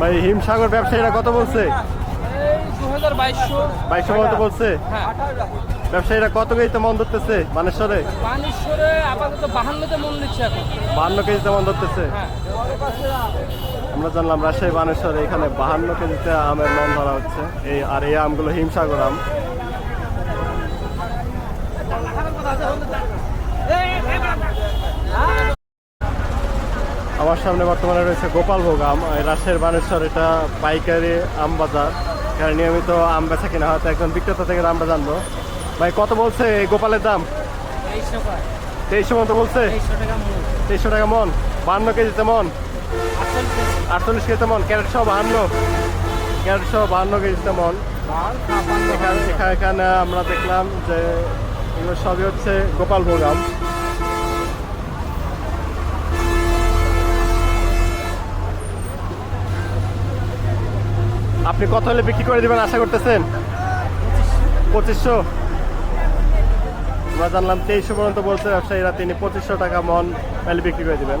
ভাই হিমসাগর ব্যবসায়ীরা কত বলছে? বাইশশো। কত বলছে? হ্যাঁ ব্যবসায়ীরা কত কেজিতে মন ধরতেছে বানেশ্বরে? বানেশ্বরে আপাতত বাহান্নতে মন দিচ্ছে এখন। বাহান্ন কেজিতে মন ধরতেছে? হ্যাঁ। আমরা জানলাম রাজশাহী বানেশ্বরে এখানে বাহান্ন কেজিতে আমের মন ধরা হচ্ছে। এই আর এই আমগুলো হিমসাগর আম। আমার সামনে বর্তমানে রয়েছে গোপালভোগ আম। রাজশাহীর বানেশ্বর এটা পাইকারি আম বাজার এখানে নিয়মিত আম বেচা কিনা হয়তো একজন বিক্রেতা থেকে আমরা জানব। ভাই কত বলছে এই গোপালের দাম? তেইশশো মতো বলছে? তেইশশো টাকা মন। বাহান্ন কেজিতে মন? আটচল্লিশ কেজিতে মন। ক্যারেট সহ বাহান্ন। ক্যারেট সহ বাহান্ন কেজিতে মন। এখানে আমরা দেখলাম যে এগুলো সবই হচ্ছে গোপাল ভোগাম আপনি কত হলে বিক্রি করে দিবেন আশা করতেছেন? পঁচিশশো। আমরা জানলাম তেইশশো পর্যন্ত বলছে ব্যবসায়ীরা, তিনি পঁচিশশো টাকা মন বিক্রি করে দিবেন।